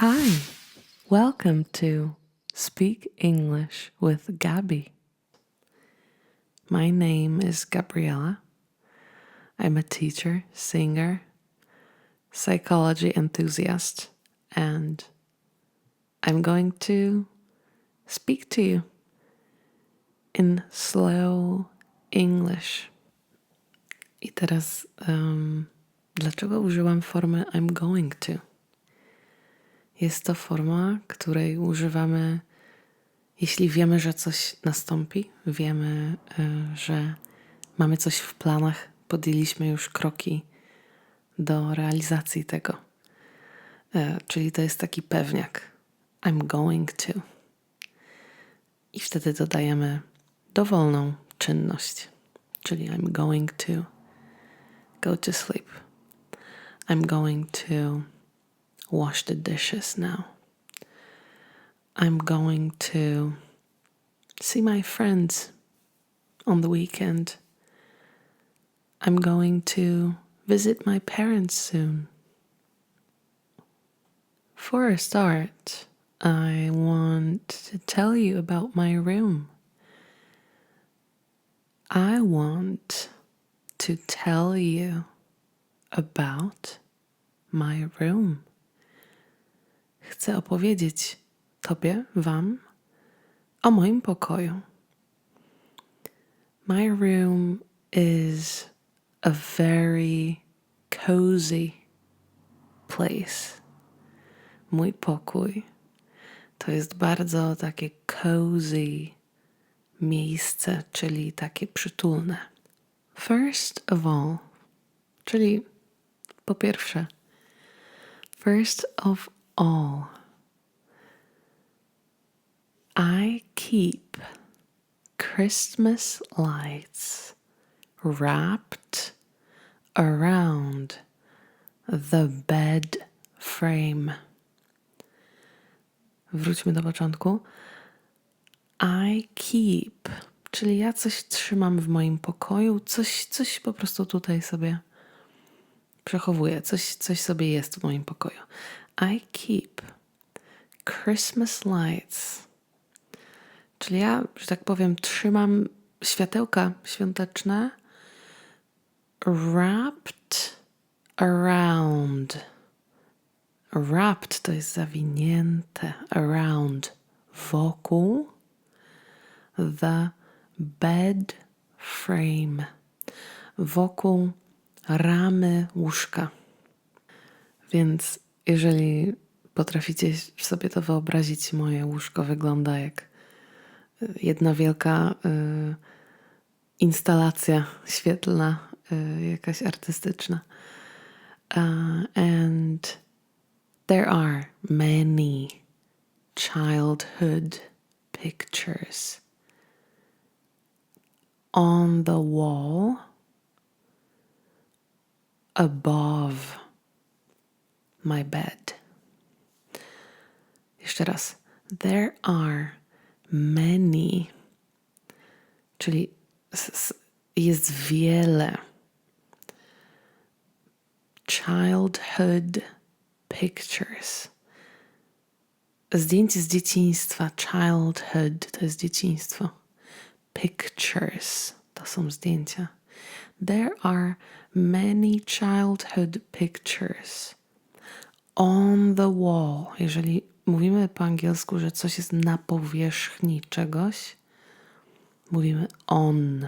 Hi, welcome to Speak English with Gabby. My name is Gabriella. I'm a teacher, singer, psychology enthusiast, and I'm going to speak to you in slow English. I teraz, um, dlaczego użyłam formy I'm going to? Jest to forma, której używamy, jeśli wiemy, że coś nastąpi, wiemy, y, że mamy coś w planach, podjęliśmy już kroki do realizacji tego. Y, czyli to jest taki pewniak. I'm going to. I wtedy dodajemy dowolną czynność, czyli I'm going to go to sleep. I'm going to wash the dishes now. I'm going to see my friends on the weekend. I'm going to visit my parents soon. For a start, I want to tell you about my room. I want to tell you about my room. Chcę opowiedzieć Tobie, Wam o moim pokoju. My room is a very cozy place. Mój pokój to jest bardzo takie cozy miejsce, czyli takie przytulne. First of all, czyli po pierwsze, first of all, I keep Christmas lights wrapped around the bed frame. Wróćmy do początku. I keep, czyli ja coś trzymam w moim pokoju, coś, coś po prostu tutaj sobie przechowuję, coś, coś sobie jest w moim pokoju. I keep Christmas lights, czyli ja, że tak powiem, trzymam światełka świąteczne wrapped around. Wrapped to jest zawinięte, around, wokół the bed frame, wokół ramy łóżka. Więc jeżeli potraficie sobie to wyobrazić, moje łóżko wygląda jak y, jedna wielka y, instalacja świetlna, y, jakaś artystyczna. Uh, and there are many childhood pictures on the wall above my bed. Jeszcze raz. There are many, czyli jest wiele childhood pictures. Zdjęcie z dzieciństwa. Childhood to jest dzieciństwo. Pictures to są zdjęcia. There are many childhood pictures on the wall. Jeżeli mówimy po angielsku, że coś jest na powierzchni czegoś, mówimy on.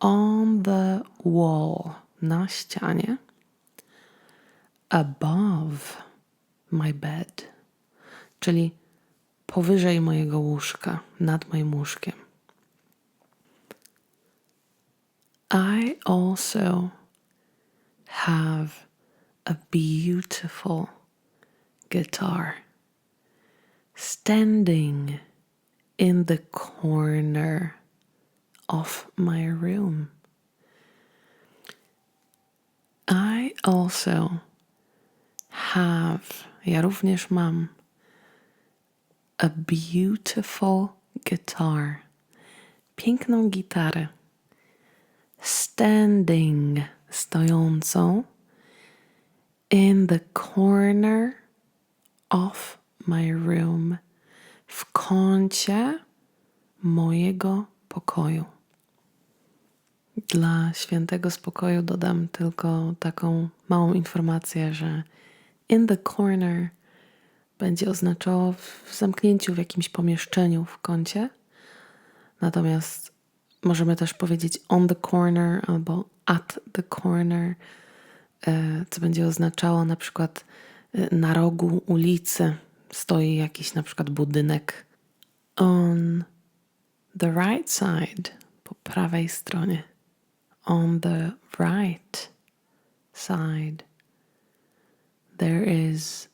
On the wall, na ścianie. Above my bed, czyli powyżej mojego łóżka, nad moim łóżkiem. I also have a beautiful guitar standing in the corner of my room. I also have, ja również mam, a beautiful guitar, piękną gitarę, standing, stojącą, in the corner of my room. W kącie mojego pokoju. Dla świętego spokoju dodam tylko taką małą informację, że in the corner będzie oznaczało w zamknięciu w jakimś pomieszczeniu w kącie. Natomiast możemy też powiedzieć on the corner albo at the corner, co będzie oznaczało na przykład e, na rogu ulicy stoi jakiś na przykład budynek. On the right side, po prawej stronie. On the right side, there is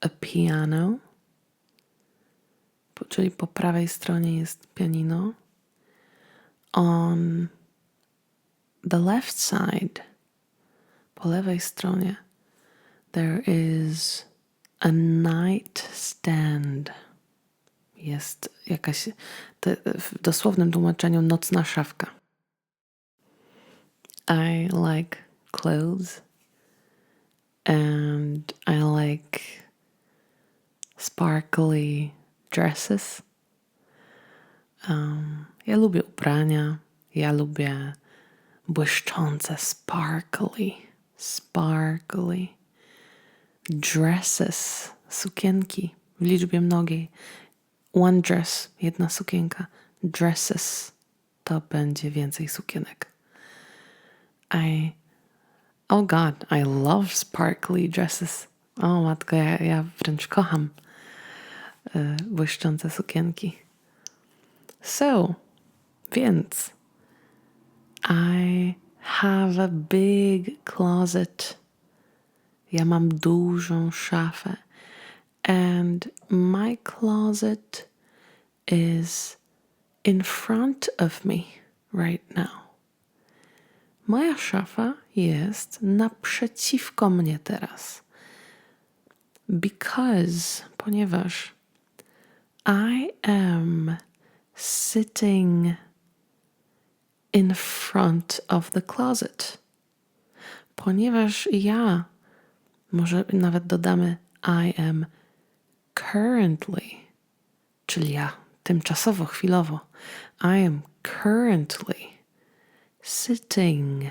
a piano, czyli po prawej stronie jest pianino. On the left side, po lewej stronie, there is a nightstand. Jest jakaś, te, w dosłownym tłumaczeniu, nocna szafka. I like clothes and I like sparkly dresses. Um, ja lubię ubrania, ja lubię błyszczące, sparkly, sparkly dresses, sukienki w liczbie mnogiej. One dress, jedna sukienka. Dresses to będzie więcej sukienek. I, oh God, I love sparkly dresses. O matko, ja, ja wręcz kocham y, błyszczące sukienki. So, więc I have a big closet. Ja mam dużą szafę. And my closet is in front of me right now. Moja szafa jest naprzeciwko mnie teraz. Because, ponieważ I am sitting in front of the closet. Ponieważ ja, może nawet dodamy I am currently, czyli ja, tymczasowo, chwilowo. I am currently sitting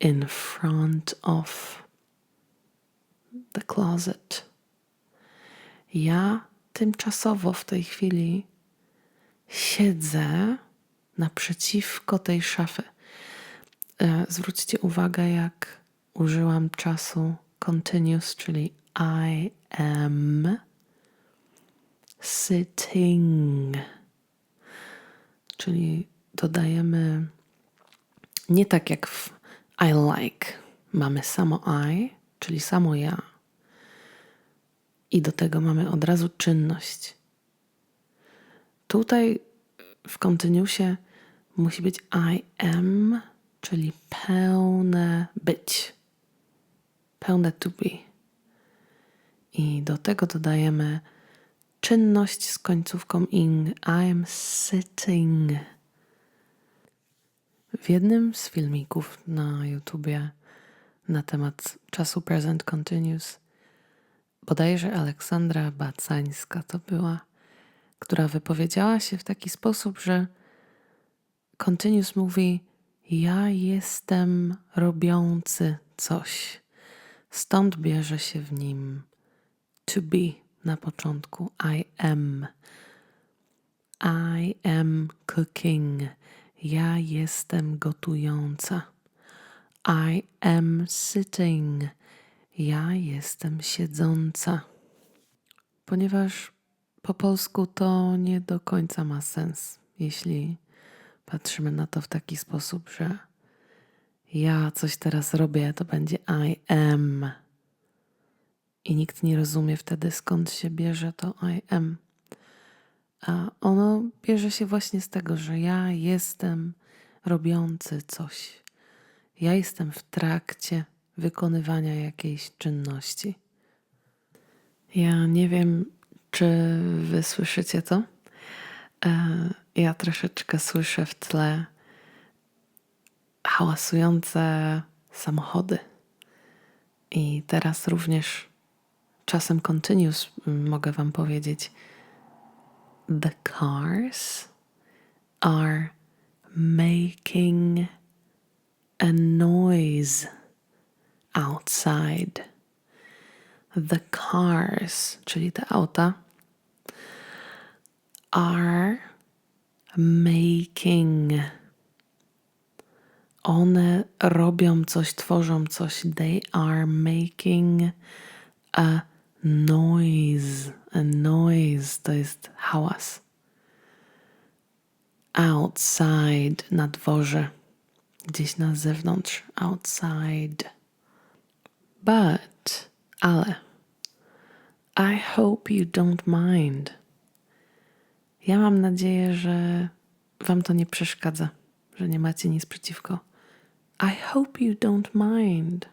in front of the closet. Ja tymczasowo w tej chwili siedzę naprzeciwko tej szafy. E, zwróćcie uwagę, jak użyłam czasu continuous, czyli I am sitting. Czyli dodajemy nie tak jak w I like. Mamy samo I, czyli samo ja. I do tego mamy od razu czynność. Tutaj w kontynuusie musi być I am, czyli pełne być. Pełne to be. I do tego dodajemy czynność z końcówką ing. I am sitting. W jednym z filmików na YouTubie na temat czasu present continuous bodajże Aleksandra Bacańska to była, która wypowiedziała się w taki sposób, że continuous mówi ja jestem robiący coś. Stąd bierze się w nim to be na początku. I am. I am cooking. Ja jestem gotująca. I am sitting. Ja jestem siedząca. Ponieważ po polsku to nie do końca ma sens, jeśli patrzymy na to w taki sposób, że ja coś teraz robię, to będzie I am. I nikt nie rozumie wtedy, skąd się bierze to I am. A ono bierze się właśnie z tego, że ja jestem robiący coś. Ja jestem w trakcie wykonywania jakiejś czynności. Ja nie wiem, czy wy słyszycie to. E, ja troszeczkę słyszę w tle hałasujące samochody. I teraz również czasem continuous mm, mogę Wam powiedzieć. The cars are making a noise outside. The cars, czyli te auta, are making. One robią coś, tworzą coś. They are making a noise. A noise to jest hałas. Outside, na dworze. Gdzieś na zewnątrz. Outside. But, ale. I hope you don't mind. Ja mam nadzieję, że Wam to nie przeszkadza, że nie macie nic przeciwko. I hope you don't mind.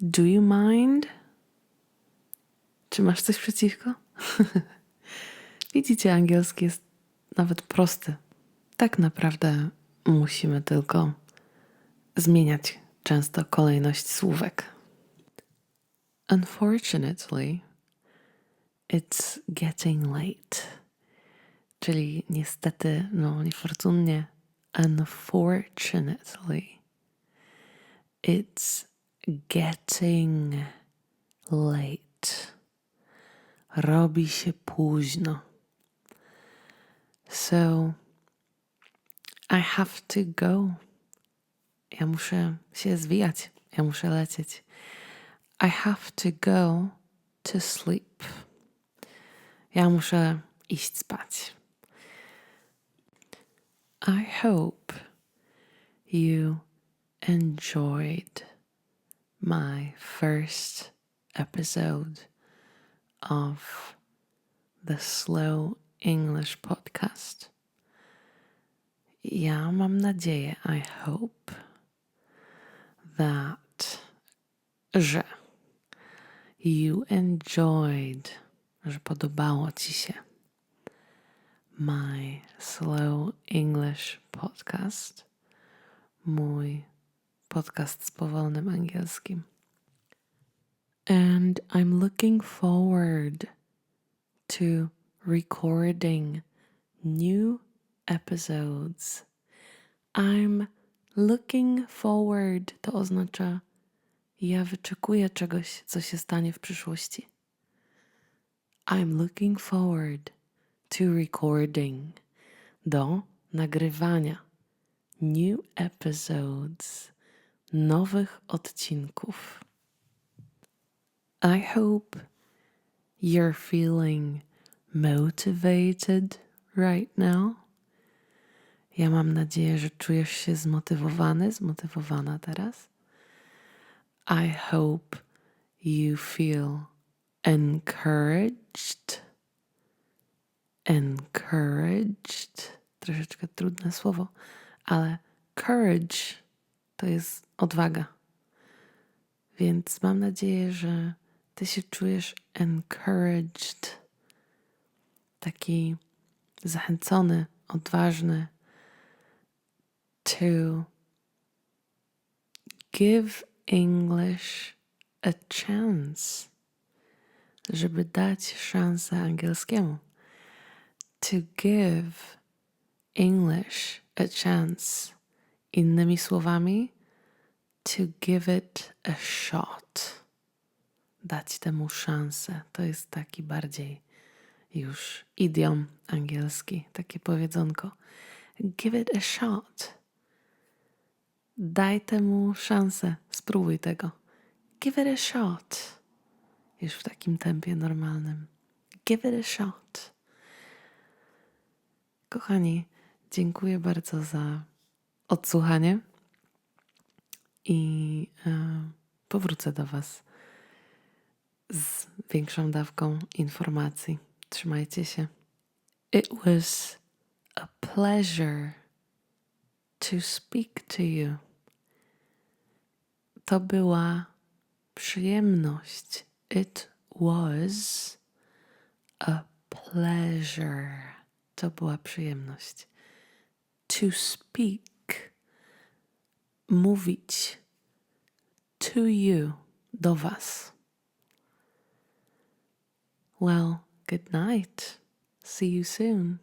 Do you mind? Czy masz coś przeciwko? Widzicie, angielski jest nawet prosty. Tak naprawdę musimy tylko zmieniać często kolejność słówek. Unfortunately, it's getting late. Czyli niestety, no niefortunnie, unfortunately, it's getting late. Robi się późno. So, I have to go. Ja muszę się zwijać. Ja muszę lecieć. I have to go to sleep. Ja muszę iść spać. I hope you enjoyed my first episode of the Slow English podcast. Ja mam nadzieję, I hope that, że you enjoyed, że podobało Ci się my Slow English podcast, mój podcast z powolnym angielskim. And I'm looking forward to recording new episodes. I'm looking forward to oznacza ja wyczekuję czegoś, co się stanie w przyszłości. I'm looking forward to recording do nagrywania new episodes nowych odcinków. I hope you're feeling motivated right now. Ja mam nadzieję, że czujesz się zmotywowany, zmotywowana teraz. I hope you feel encouraged. Encouraged. Troszeczkę trudne słowo, ale courage to jest odwaga. Więc mam nadzieję, że ty się czujesz encouraged, taki zachęcony, odważny to give English a chance, żeby dać szansę angielskiemu. To give English a chance. Innymi słowami, to give it a shot. Dać temu szansę. To jest taki bardziej już idiom angielski, takie powiedzonko. Give it a shot. Daj temu szansę, spróbuj tego. Give it a shot. Już w takim tempie normalnym. Give it a shot. Kochani, dziękuję bardzo za odsłuchanie i e, powrócę do Was z większą dawką informacji. Trzymajcie się. It was a pleasure to speak to you. To była przyjemność. It was a pleasure. To była przyjemność. To speak. Mówić to you, do was. Well, good night. See you soon.